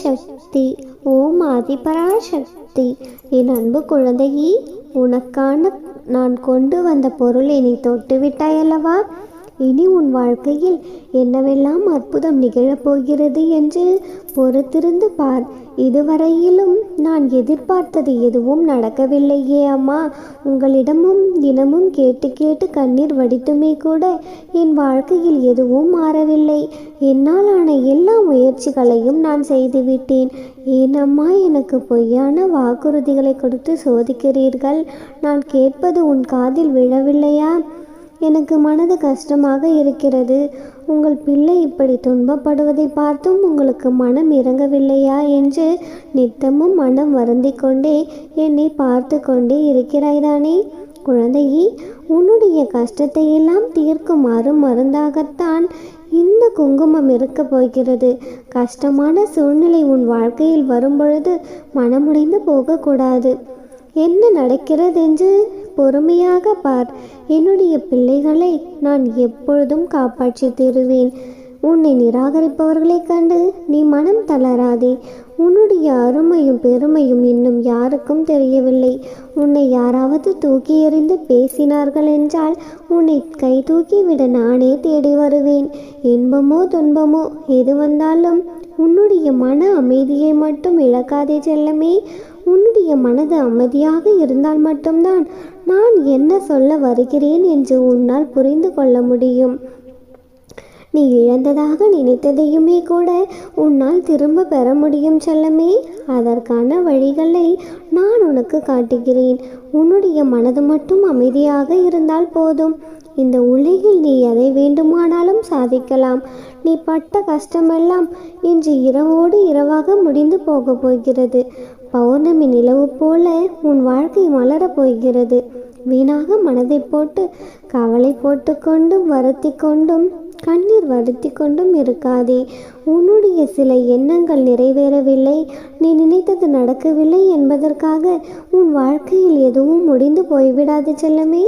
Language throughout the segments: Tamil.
சக்தி. ஓம் ஆதிபராசக்தி என் அன்பு குழந்தையே உனக்கான நான் கொண்டு வந்த பொருளை நீ தொட்டு விட்டாயல்லவா இனி உன் வாழ்க்கையில் என்னவெல்லாம் அற்புதம் நிகழப்போகிறது என்று பொறுத்திருந்து பார். இதுவரையிலும் நான் எதிர்பார்த்தது எதுவும் நடக்கவில்லையே அம்மா. உங்களிடமும் தினமும் கேட்டு கேட்டு கண்ணீர் வடித்துமே கூட என் வாழ்க்கையில் எதுவும் மாறவில்லை. என்னால் ஆன எல்லா முயற்சிகளையும் நான் செய்துவிட்டேன். ஏனம்மா எனக்கு பொய்யான வாக்குறுதிகளை கொடுத்து சோதிக்கிறீர்கள்? நான் கேட்பது உன் காதில் விழவில்லையா? எனக்கு மனது கஷ்டமாக இருக்கிறது. உங்கள் பிள்ளை இப்படி துன்பப்படுவதை பார்த்தும் உங்களுக்கு மனம் இறங்கவில்லையா என்று நித்தமும் மனம் வருந்தி கொண்டே என்னை பார்த்து கொண்டே இருக்கிறாய்தானே குழந்தையே உன்னுடைய கஷ்டத்தை எல்லாம் தீர்க்குமாறு மருந்தாகத்தான் இந்த குங்குமம் இருக்கப் போகிறது. கஷ்டமான சூழ்நிலை உன் வாழ்க்கையில் வரும்பொழுது மனமுடைந்து போகக்கூடாது. என்ன நடக்கிறது என்று பொறுமையாக பார். என்னுடைய பிள்ளைகளை நான் எப்பொழுதும் காப்பாற்றி தருவேன். உன்னை நிராகரிப்பவர்களைக் கண்டு நீ மனம் தளராதே. உன்னுடைய அருமையும் பெருமையும் இன்னும் யாருக்கும் தெரியவில்லை. உன்னை யாராவது தூக்கி எறிந்து பேசினார்கள் என்றால் உன்னை கை தூக்கிவிட நானே தேடி வருவேன். இன்பமோ துன்பமோ எது வந்தாலும் உன்னுடைய மன அமைதியை மட்டும் இழக்காதே செல்லமே. உன்னுடைய மனது அமைதியாக இருந்தால் மட்டும்தான் நான் என்ன சொல்ல வருகிறேன் என்று உன்னால் புரிந்து கொள்ள முடியும். நீ இழந்ததாக நினைத்ததையுமே கூட உன்னால் திரும்ப பெற முடியும் செல்லமே. அதற்கான வழிகளை நான் உனக்கு காட்டுகிறேன். உன்னுடைய மனது மட்டும் அமைதியாக இருந்தால் போதும். இந்த உலகில் நீ எதை வேண்டுமானாலும் சாதிக்கலாம். நீ பட்ட கஷ்டமெல்லாம் இன்று இரவோடு இரவாக முடிந்து போகப் போகிறது. பௌர்ணமி நிலவு போல உன் வாழ்க்கை மலரப் போகிறது. வீணாக மனதை போட்டு கவலை போட்டுக்கொண்டும் வருத்தி கொண்டும் கண்ணீர் வருத்தி கொண்டும் இருக்காதே. உன்னுடைய சில எண்ணங்கள் நிறைவேறவில்லை. நீ நினைத்தது நடக்கவில்லை என்பதற்காக உன் வாழ்க்கையில் எதுவும் முடிந்து போய்விடாது செல்லமே.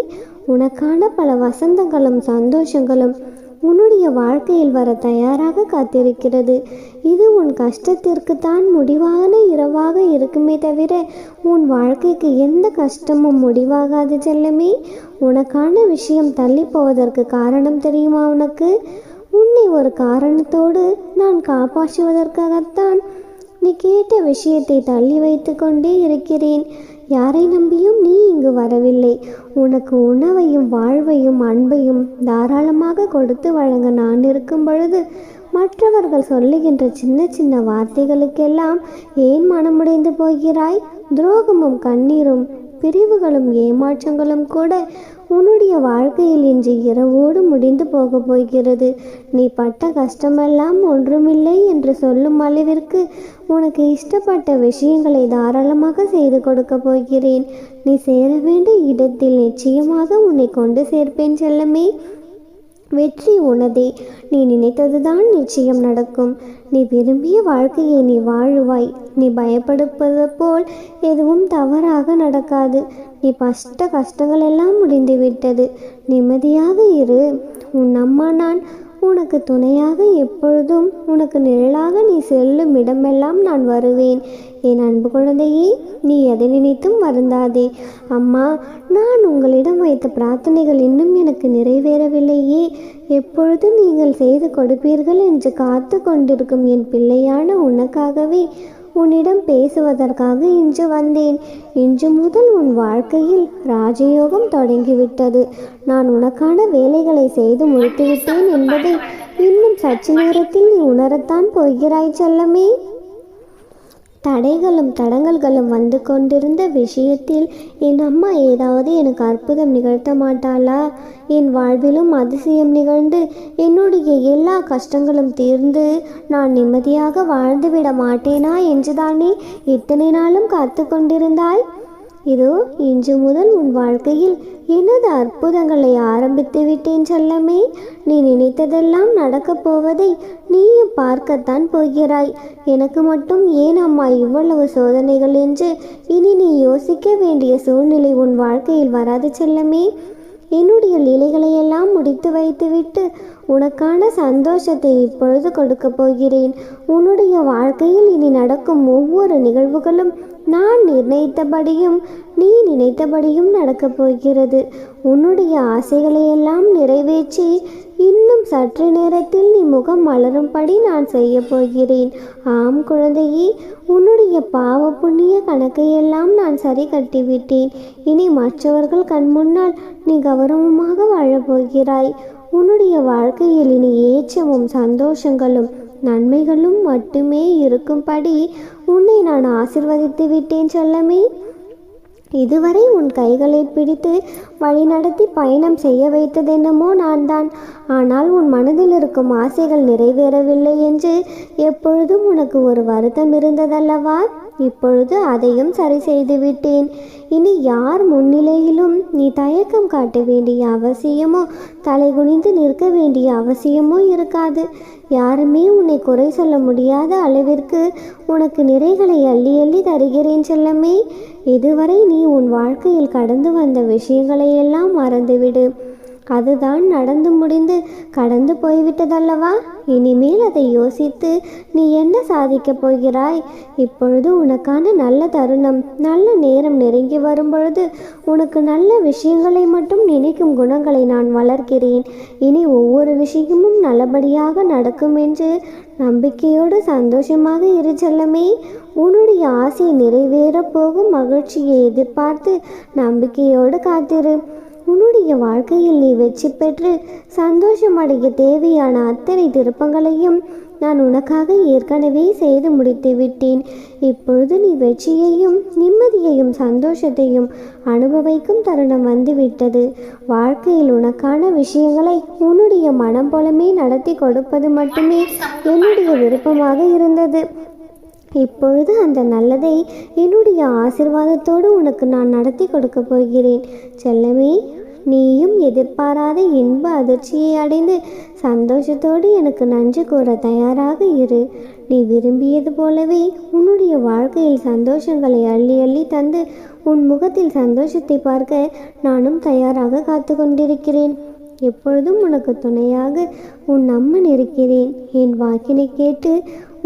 உனக்கான பல வசந்தங்களும் சந்தோஷங்களும் உன்னுடைய வாழ்க்கையில் வர தயாராக காத்திருக்கிறது. இது உன் கஷ்டத்திற்கு தான் முடிவான இரவாக இருக்குமே தவிர உன் வாழ்க்கைக்கு எந்த கஷ்டமும் முடிவாகாது செல்லமே. உனக்கான விஷயம் தள்ளி போவதற்கு காரணம் தெரியுமா உனக்கு? உன்னை ஒரு காரணத்தோடு நான் காப்பாற்றுவதற்காகத்தான் நீ கேட்ட விஷயத்தை தள்ளி வைத்து கொண்டே இருக்கிறேன். யாரை நம்பியும் நீ இங்கு வரவில்லை. உனக்கு உணவையும் வாழ்வையும் அன்பையும் தாராளமாக கொடுத்து வழங்க நான் இருக்கும் பொழுது மற்றவர்கள் சொல்லுகின்ற சின்ன சின்ன வார்த்தைகளுக்கெல்லாம் ஏன் மனமுடைந்து போகிறாய்? துரோகமும் கண்ணீரும் பிரிவுகளும் ஏமாற்றங்களும் கூட உன்னுடைய வாழ்க்கையில் இன்று இரவோடு முடிந்து போகப் போகிறது. நீ பட்ட கஷ்டமெல்லாம் ஒன்றுமில்லை என்று சொல்லும் அளவிற்கு உனக்கு இஷ்டப்பட்ட விஷயங்களை தாராளமாக செய்து கொடுக்கப் போகிறேன். நீ சேர வேண்டிய இடத்தில் நிச்சயமாக உன்னை கொண்டு சேர்ப்பேன் செல்லமே. வெற்றி உனதே. நீ நினைத்ததுதான் நிச்சயம் நடக்கும். நீ விரும்பிய வாழ்க்கையை நீ வாழுவாய். நீ பயப்படுப்பது போல் எதுவும் தவறாக நடக்காது. நீ பஷ்ட கஷ்டங்கள் எல்லாம் முடிந்துவிட்டது. நிம்மதியாக இரு. உன் அம்மா நான் உனக்கு துணையாக எப்பொழுதும் உனக்கு நிழலாக நீ செல்லும் இடமெல்லாம் நான் வருவேன். என் அன்பு குழந்தையே நீ எதை நினைத்தும் வருந்தாதே. அம்மா நான் உங்களிடம் வைத்த பிரார்த்தனைகள் இன்னும் எனக்கு நிறைவேறவில்லையே. எப்பொழுது நீங்கள் செய்து கொடுப்பீர்கள் என்று காத்து கொண்டிருக்கும் என் பிள்ளையான உனக்காகவே. உன்னிடம் பேசுவதற்காக இன்று வந்தேன். இன்று முதல் உன் வாழ்க்கையில் ராஜயோகம் தொடங்கிவிட்டது. நான் உனக்கான வேலைகளை செய்து முடித்துவிட்டேன் என்பதை இன்னும் சற்று நேரத்தில் நீ உணரத்தான் போகிறாய் செல்லமே. தடைகளும் தடங்கல்களும் வந்து கொண்டிருந்த விஷயத்தில் என் அம்மா ஏதாவது எனக்கு அற்புதம் நிகழ்த்த மாட்டாளா? என் வாழ்விலும் அதிசயம் நிகழ்ந்து என்னுடைய எல்லா கஷ்டங்களும் தீர்ந்து நான் நிம்மதியாக வாழ்ந்துவிட மாட்டேனா? என்றுதானே இத்தனை நாளும் காத்து கொண்டிருந்தாய் இதோ இன்று முதல் உன் வாழ்க்கையில் எனது அற்புதங்களை ஆரம்பித்து விட்டேன் செல்லமே. நீ நினைத்ததெல்லாம் நடக்கப் போவதை நீயும் பார்க்கத்தான் போகிறாய். எனக்கு மட்டும் ஏன் அம்மா இவ்வளவு சோதனைகள் என்று இனி நீ யோசிக்க வேண்டிய சூழ்நிலை உன் வாழ்க்கையில் வராது செல்லமே. என்னுடைய லீலைகளையெல்லாம் முடித்து வைத்துவிட்டு உனக்கான சந்தோஷத்தை இப்பொழுது கொடுக்கப் போகிறேன். உன்னுடைய வாழ்க்கையில் இனி நடக்கும் ஒவ்வொரு நிகழ்வுகளும் நான் நிர்ணயித்தபடியும் நீ நினைத்தபடியும் நடக்கப் போகிறது. உன்னுடைய ஆசைகளையெல்லாம் நிறைவேற்றி இன்னும் சற்று நேரத்தில் நீ முகம் மலரும்படி நான் செய்ய போகிறேன். ஆம் குழந்தையே உன்னுடைய பாவ புண்ணிய கணக்கையெல்லாம் நான் சரி கட்டிவிட்டேன். இனி மற்றவர்கள் கண் முன்னால் நீ கௌரவமாக வாழப் போகிறாய். உன்னுடைய வாழ்க்கையில் இனி ஏச்சமும் சந்தோஷங்களும் நன்மைகளும் மட்டுமே இருக்கும்படி உன்னை நான் ஆசிர்வதித்து விட்டேன் செல்லமே. இதுவரை உன் கைகளை பிடித்து வழிநடத்தி பயணம் செய்ய வைத்ததென்னமோ நான் தான் ஆனால் உன் மனதில் இருக்கும் ஆசைகள் நிறைவேறவில்லை என்று எப்பொழுதும் உனக்கு ஒரு வருத்தம் இருந்ததல்லவா? இப்பொழுது அதையும் சரி செய்து விட்டேன் இனி யார் முன்னிலையிலும் நீ தயக்கம் காட்ட வேண்டிய அவசியமோ தலைகுனிந்து நிற்க வேண்டிய அவசியமோ இருக்காது. யாருமே உன்னை குறை சொல்ல முடியாத அளவிற்கு உனக்கு நிறைகளை அள்ளி அள்ளி தருகிறேன் செல்லமே. இதுவரை நீ உன் வாழ்க்கையில் கடந்து வந்த விஷயங்களையெல்லாம் மறந்துவிடு. அதுதான் நடந்து முடிந்து கடந்து போய்விட்டதல்லவா? இனிமேல் அதை யோசித்து நீ என்ன சாதிக்கப் போகிறாய்? இப்பொழுது உனக்கான நல்ல தருணம் நல்ல நேரம் நெருங்கி வரும்பொழுது உனக்கு நல்ல விஷயங்களை மட்டும் நினைக்கும் குணங்களை நான் வளர்க்கிறேன். இனி ஒவ்வொரு விஷயமும் நல்லபடியாக நடக்கும் என்று நம்பிக்கையோடு சந்தோஷமாக இரு செல்லமே. உன்னுடைய ஆசை நிறைவேறப் போகும் மகிழ்ச்சியை எதிர்பார்த்து நம்பிக்கையோடு காத்திரு. உன்னுடைய வாழ்க்கையில் நீ வெற்றி பெற்று சந்தோஷமடைய தேவையான அத்தனை திருப்பங்களையும் நான் உனக்காக ஏற்கனவே செய்து முடித்து விட்டேன். இப்பொழுது நீ வெற்றியையும் நிம்மதியையும் சந்தோஷத்தையும் அனுபவிக்கும் தருணம் வந்துவிட்டது. வாழ்க்கையில் உனக்கான விஷயங்களை உன்னுடைய மனம் போலமே நடத்தி கொடுப்பது மட்டுமே என்னுடைய விருப்பமாக இருந்தது. இப்பொழுது அந்த நல்லதை என்னுடைய ஆசிர்வாதத்தோடு உனக்கு நான் நடத்தி கொடுக்க போகிறேன். செல்லமே நீயும் எதிர்பாராத இன்ப அதிர்ச்சியை அடைந்து சந்தோஷத்தோடு எனக்கு நன்றி கூற தயாராக இரு. நீ விரும்பியது போலவே உன்னுடைய வாழ்க்கையில் சந்தோஷங்களை அள்ளி அள்ளி தந்து உன் முகத்தில் சந்தோஷத்தை பார்க்க நானும் தயாராக காத்து கொண்டிருக்கிறேன். எப்பொழுதும் உனக்கு துணையாக உன் அம்மன் இருக்கிறேன். என் வாக்கினை கேட்டு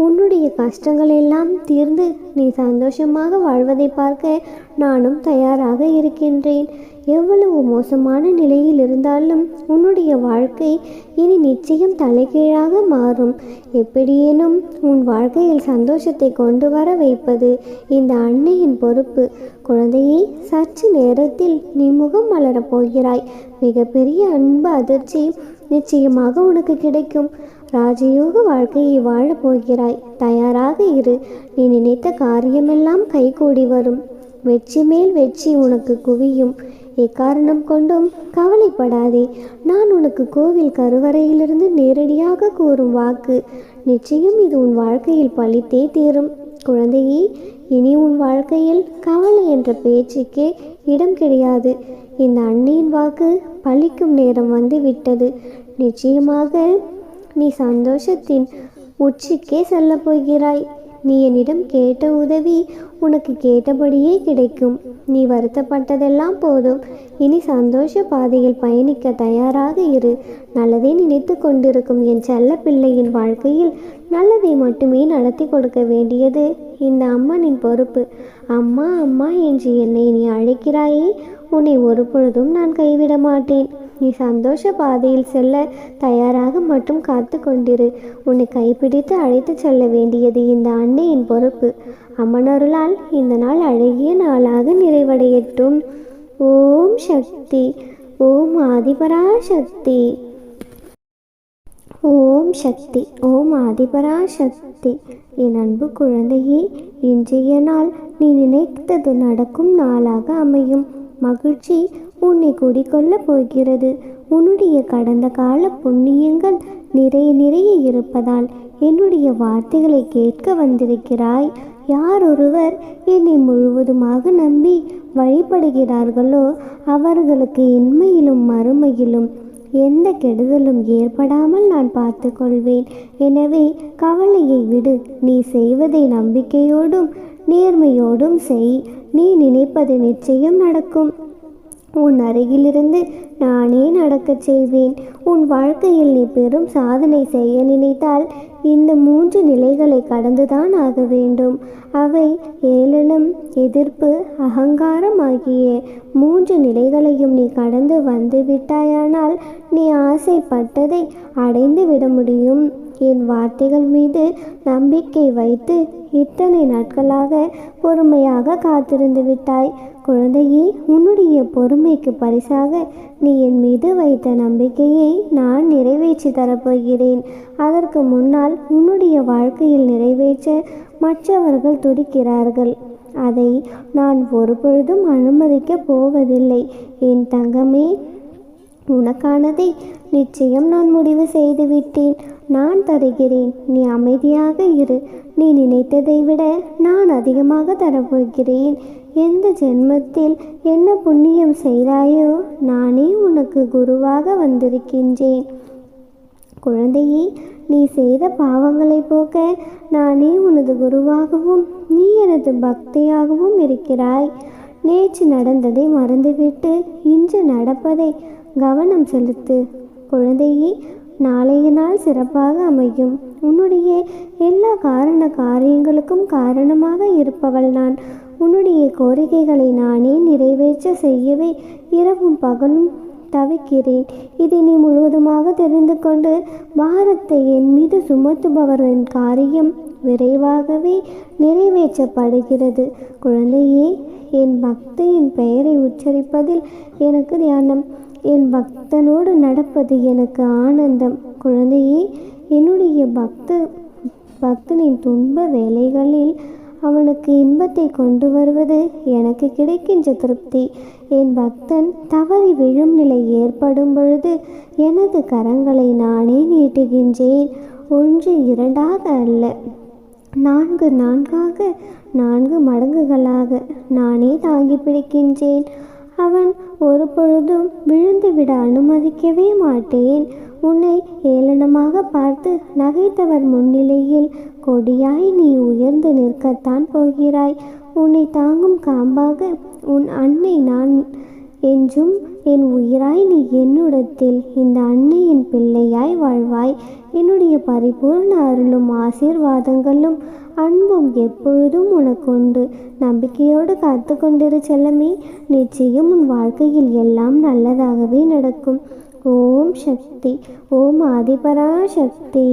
உன்னுடைய கஷ்டங்கள் எல்லாம் தீர்ந்து நீ சந்தோஷமாக வாழ்வதை பார்க்க நானும் தயாராக இருக்கின்றேன். எவ்வளவு மோசமான நிலையில் இருந்தாலும் உன்னுடைய வாழ்க்கை இனி நிச்சயம் தலைகீழாக மாறும். எப்படியேனும் உன் வாழ்க்கையில் சந்தோஷத்தை கொண்டு வர வைப்பது இந்த அன்னையின் பொறுப்பு. குழந்தையை சற்று நேரத்தில் நீ முகம் மலரப் போகிறாய். மிகப்பெரிய அன்பு அதிர்ச்சி நிச்சயமாக உனக்கு கிடைக்கும். ராஜயோக வாழ்க்கையை வாழப் போகிறாய். தயாராக இரு. நீ நினைத்த காரியமெல்லாம் கைகூடி வரும். வெற்றி மேல் வெற்றி உனக்கு குவியும். எக்காரணம் கொண்டும் கவலைப்படாதே. நான் உனக்கு கோவில் கருவறையிலிருந்து நேரடியாக கூறும் வாக்கு. நிச்சயம் இது உன் வாழ்க்கையில் பழித்தே தீரும். குழந்தையே இனி உன் வாழ்க்கையில் கவலை என்ற பேச்சுக்கே இடம் கிடையாது. இந்த அன்னையின் வாக்கு பழிக்கும் நேரம் வந்து விட்டது. நிச்சயமாக நீ சந்தோஷத்தின் உச்சிக்கே செல்ல போகிறாய் நீ என்னிடம் கேட்ட உதவி உனக்கு கேட்டபடியே கிடைக்கும். நீ வருத்தப்பட்டதெல்லாம் போதும். இனி சந்தோஷ பாதையில் பயணிக்க தயாராக இரு. நல்லதை நினைத்து கொண்டிருக்கும் என் செல்ல பிள்ளையின் வாழ்க்கையில் நல்லதை மட்டுமே நடத்தி கொடுக்க வேண்டியது இந்த அம்மனின் பொறுப்பு. அம்மா அம்மா என்று என்னை நீ அழைக்கிறாயே உன்னை ஒரு பொழுதும் நான் கைவிட மாட்டேன். நீ சந்தோஷ பாதையில் செல்ல தயாராக மட்டும் காத்து கொண்டிரு உன்னை கைப்பிடித்து அழைத்து செல்ல வேண்டியது இந்த அன்னையின் பொறுப்பு. அம்மனருளால் இந்த நாள் அழகிய நாளாக நிறைவடையட்டும். ஓம் சக்தி ஓம் ஆதிபரா சக்தி ஓம் சக்தி ஓம் ஆதிபரா சக்தி என் அன்பு குழந்தையே இன்றைய நாள் நீ நினைத்தது நடக்கும் நாளாக அமையும். மகிழ்ச்சி உன்னை குடிக்கொள்ளப் போகிறது. உன்னுடைய கடந்த கால புண்ணியங்கள் நிறைய நிறைய இருப்பதால் என்னுடைய வார்த்தைகளை கேட்க வந்திருக்கிறாய். யார் ஒருவர் என்னை முழுவதுமாக நம்பி வழிபடுகிறார்களோ அவர்களுக்கு இன்மையிலும் மறுமையிலும் எந்த கெடுதலும் ஏற்படாமல் நான் பார்த்து கொள்வேன் எனவே கவலையை விடு. நீ செய்வதை நம்பிக்கையோடும் நேர்மையோடும் செய். நீ நினைப்பது நிச்சயம் நடக்கும். உன் அருகிலிருந்து நானே நடக்கச் செய்வேன். உன் வாழ்க்கையில் நீ பெரும் சாதனை செய்ய நினைத்தால் இந்த மூன்று நிலைகளை கடந்துதான் ஆக வேண்டும். அவை ஏளனம் எதிர்ப்பு அகங்காரம் ஆகிய மூன்று நிலைகளையும் நீ கடந்து வந்து விட்டாயானால் நீ ஆசைப்பட்டதை அடைந்து விட முடியும். என் வார்த்தைகள் மீது நம்பிக்கை வைத்து இத்தனை நாட்களாக பொறுமையாக காத்திருந்து விட்டாய். குழந்தையே உன்னுடைய பொறுமைக்கு பரிசாக நீ என் மீது வைத்த நம்பிக்கையை நான் நிறைவேற்றி தரப்போகிறேன். அதற்கு முன்னால் உன்னுடைய வாழ்க்கையில் நிறைவேற்ற மற்றவர்கள் துடிக்கிறார்கள். அதை நான் ஒருபொழுதும் அனுமதிக்கப் போவதில்லை. என் தங்கமே உனக்கானதை நிச்சயம் நான் முடிவு செய்து விட்டேன் நான் தருகிறேன். நீ அமைதியாக இரு. நீ நினைத்ததை விட நான் அதிகமாக தரப்போகிறேன். எந்த ஜென்மத்தில் என்ன புண்ணியம் செய்தாயோ நானே உனக்கு குருவாக வந்திருக்கின்றேன். குழந்தையே நீ செய்த பாவங்களை போக்க நானே உனது குருவாகவும் நீ எனது பக்தியாகவும் இருக்கிறாய். நேற்று நடந்ததை மறந்துவிட்டு இன்று நடப்பதை கவனம் செலுத்து. குழந்தையே நாளைய நாள் சிறப்பாக அமையும். உன்னுடைய எல்லா காரண காரியங்களுக்கும் காரணமாக இருப்பவள் நான். உன்னுடைய கோரிக்கைகளை நானே நிறைவேற்ற செய்யவே இரவும் பகலும் தவிக்கிறேன். இதை நீ முழுவதுமாக தெரிந்து கொண்டு பாரத்தை என் மீது சுமத்துபவரின் காரியம் விரைவாகவே நிறைவேற்றப்படுகிறது. குழந்தையே என் பக்தியின் பெயரை உச்சரிப்பதில் எனக்கு தியானம். என் பக்தனோடு நடப்பது எனக்கு ஆனந்தம். குழந்தையே என்னுடைய பக்த பக்தனின் துன்ப வேலைகளில் அவனுக்கு இன்பத்தை கொண்டு வருவது எனக்கு கிடைக்கின்ற திருப்தி. என் பக்தன் தவறி விழும் நிலை ஏற்படும் பொழுது எனது கரங்களை நானே நீட்டுகின்றேன். ஒன்று இரண்டாக அல்ல நான்கு நான்காக நான்கு மடங்குகளாக நானே தாங்கி பிடிக்கின்றேன். அவன் ஒரு பொழுதும் விழுந்துவிட அனுமதிக்கவே மாட்டேன். உன்னை ஏளனமாக பார்த்து நகைத்தவர் முன்னிலையில் கொடியாய் நீ உயர்ந்து நிற்கத்தான் போகிறாய். உன்னை தாங்கும் காம்பாக உன் அன்னை நான் என்றும் என் உயிராய் நீ என்னுடத்தில் இந்த அன்னையின் பிள்ளையாய் வாழ்வாய். என்னுடைய பரிபூர்ண அருளும் ஆசீர்வாதங்களும் அன்பும் எப்பொழுதும் உனக்குண்டு. நம்பிக்கையோடு காத்து கொண்டிரு செல்லமே. நிச்சயம் உன் வாழ்க்கையில் எல்லாம் நல்லதாகவே நடக்கும். ஓம் சக்தி. ஓம் ஆதிபரா சக்தி